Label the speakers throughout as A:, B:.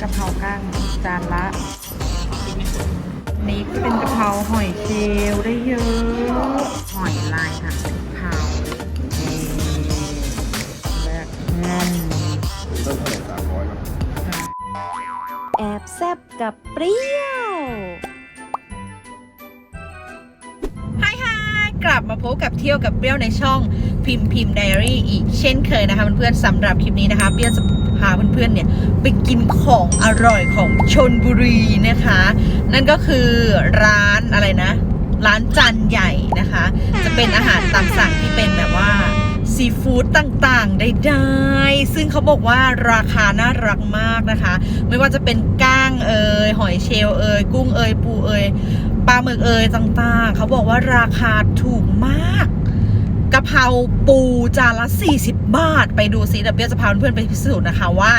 A: กะเพรากั้งจานละ นี่ก็เป็นกะเพราหอยเชลล์ได้เยอะ หอยลายค่ะพริกเผานี่แบบงอม
B: เริ่มเท่าไหร่สามร้อยครับ
C: แอบแซบกับเปรี้ยวไฮา
A: ยฮกลับมาพบกับเที่ยวกับเปรี้ยวในช่องพิมพ์พิมพ์ไดอารี่อีกเช่นเคยนะคะเพื่อนๆสำหรับคลิปนี้นะคะเปรี้ยวจะ พาเพื่อนๆเนี่ยไปกินของอร่อยของชนบุรีนะคะ นั่นก็คือร้านอะไรนะ ร้านจานใหญ่นะคะ จะเป็นอาหารตามสั่งที่เป็นแบบว่าซีฟู้ดต่างๆ ได้ๆซึ่งเขาบอกว่าราคาน่ารักมากนะคะ ไม่ว่าจะเป็นก้างเอ่ยหอยเชลเอ่ยกุ้งเอ่ยปูเอ่ยปลาหมึกเอ่ยต่างๆ เขาบอกว่าราคาถูกมาก กะเพราปูจานละ 40 บาท ไปดูซิเดี๋ยวเปียจะพาเพื่อนๆไปพิสูจน์นะคะว่า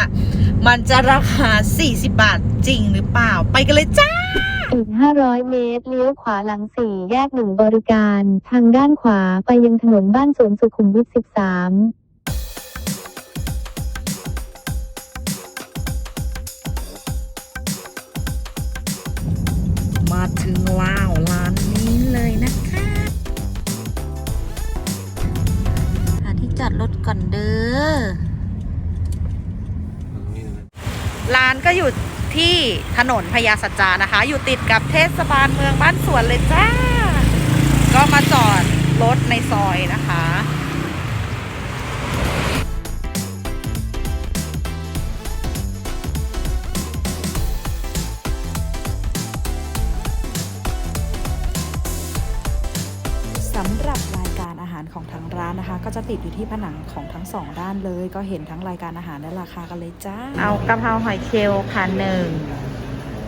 A: มันจะราคา 40 บาทจริงหรือเปล่า ไปกันเลยจ้า
D: อีก 500 เมตร เลี้ยวขวาหลังสี่แยกหนึ่งบริการ ทางด้านขวาไปยังถนนบ้านสวนสุขุมวิท 13
A: มาถึงว้าว ดรถก่อนเด้อ ร้านก็อยู่ที่ถนนพญาสัจจานะคะ อยู่ติดกับเทศบาลเมืองบ้านสวนเลยจ้า ก็มาจอดรถในซอยนะคะ
C: นะคะ ก็จะติดอยู่ที่ผนังของทั้งสองด้านเลย ก็เห็นทั้งรายการอาหารและราคากันเลยจ้า
A: เอากะเพราหอยเชลล์ค่ะหนึ่ง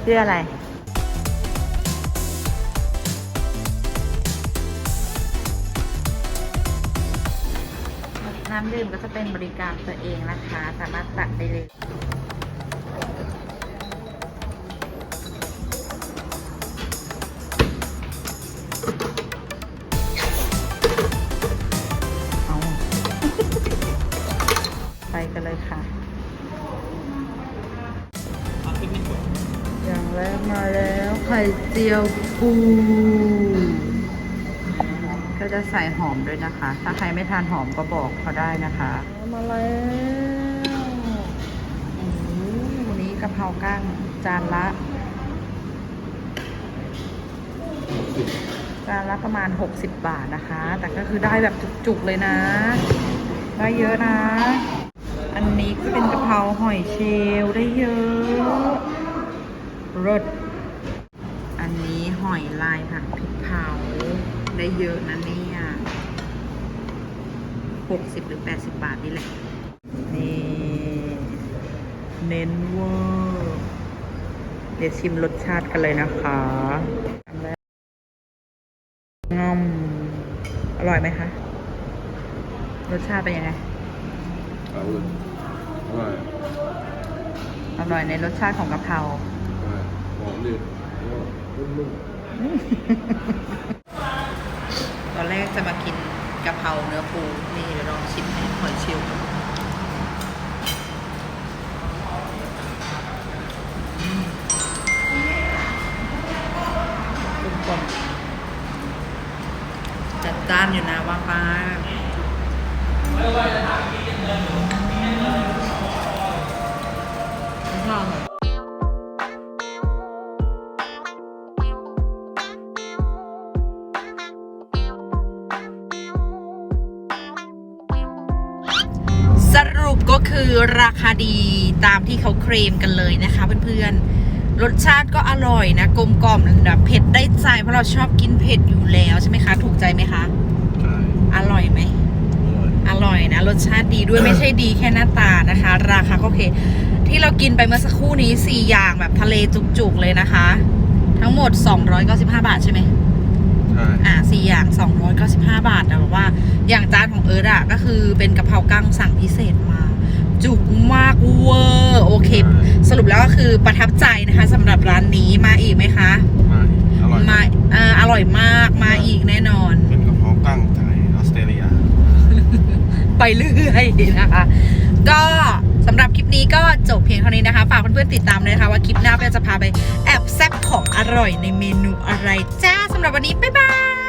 A: เพื่ออะไรน้ำดื่มก็จะเป็นบริการตัวเองนะคะ สามารถตักได้เลย กันเลยค่ะ อย่างแรกมาแล้วไข่เจียวปูก็จะใส่หอมด้วยนะคะ ถ้าใครไม่ทานหอมก็บอกเขาได้นะคะมาแล้วโอ้โหวันนี้กะเพรากั้งจานละ จานละประมาณ 60 บาทนะคะ แต่ก็คือได้แบบจุกๆเลยนะ ได้เยอะนะ อันนี้ก็เป็นกะเพราหอยเชลล์ได้เยอะรสอันนี้หอยลายผัดพริกเผาได้เยอะนะเนี่ย60หรือ80บาทนี่แหละ นี่ เน้นเวอร์เดี๋ยวชิมรสชาติกันเลยนะคะงอมอร่อยไหมคะ รสชาติเป็นยังไง
B: อาเลย อร่อย
A: อร่อยในรสชาติของกะเพรา
B: อร่อยหอมดีนุ่ม
A: ตอนแรกจะมากินกะเพราเนื้อปูนี่เดี๋ยวลองชิมให้หอยเชลล์ก่อนอืมกลมกล่อมจัดจ้านอยู่นะว่าป้า ชอบอะสรุปก็คือราคาดีตามที่เขาเคลมกันเลยนะคะเพื่อนๆ รสชาติก็อร่อยนะ กลมกล่อมแบบเผ็ดได้ใจ เพราะเราชอบกินเผ็ดอยู่แล้วใช่ไหมคะ ถูกใจไหมคะ
B: ๆใช่
A: อร่อยไหม
B: อร่อย
A: อร่อยนะ รสชาติดีด้วยไม่ใช่ดีแค่หน้าตานะคะ ราคาก็โอเค ที่เรากินไปเมื่อสักครู่นี้ 4 อย่างแบบทะเลจุกๆเลยนะคะ ทั้งหมด 295 บาทใช่ไหม
B: ใช่
A: อ่าสี่อย่าง 295 บาทแต่แบบว่าอย่างจานของเอิร์ดอะก็คือเป็นกะเพรากั้งสั่งพิเศษมา จุกมากเวอร์โอเค สรุปแล้วก็คือประทับใจนะคะสำหรับร้านนี้มาอีกไหมคะ
B: ไม่อร่อย
A: มาเอ่ออร่อยมากมาอีกแน่นอน
B: เป็นกระเพาะกั้งจากออสเตรเลีย
A: ไปเรื่อยนะคะ ก็ สำหรับคลิปนี้ก็จบเพียงเท่านี้นะคะ ฝากเพื่อนๆติดตามเลยนะคะ ว่าคลิปหน้าเราจะพาไปแอบแซ่บของอร่อยในเมนูอะไรจ้าสำหรับวันนี้ บ๊ายบาย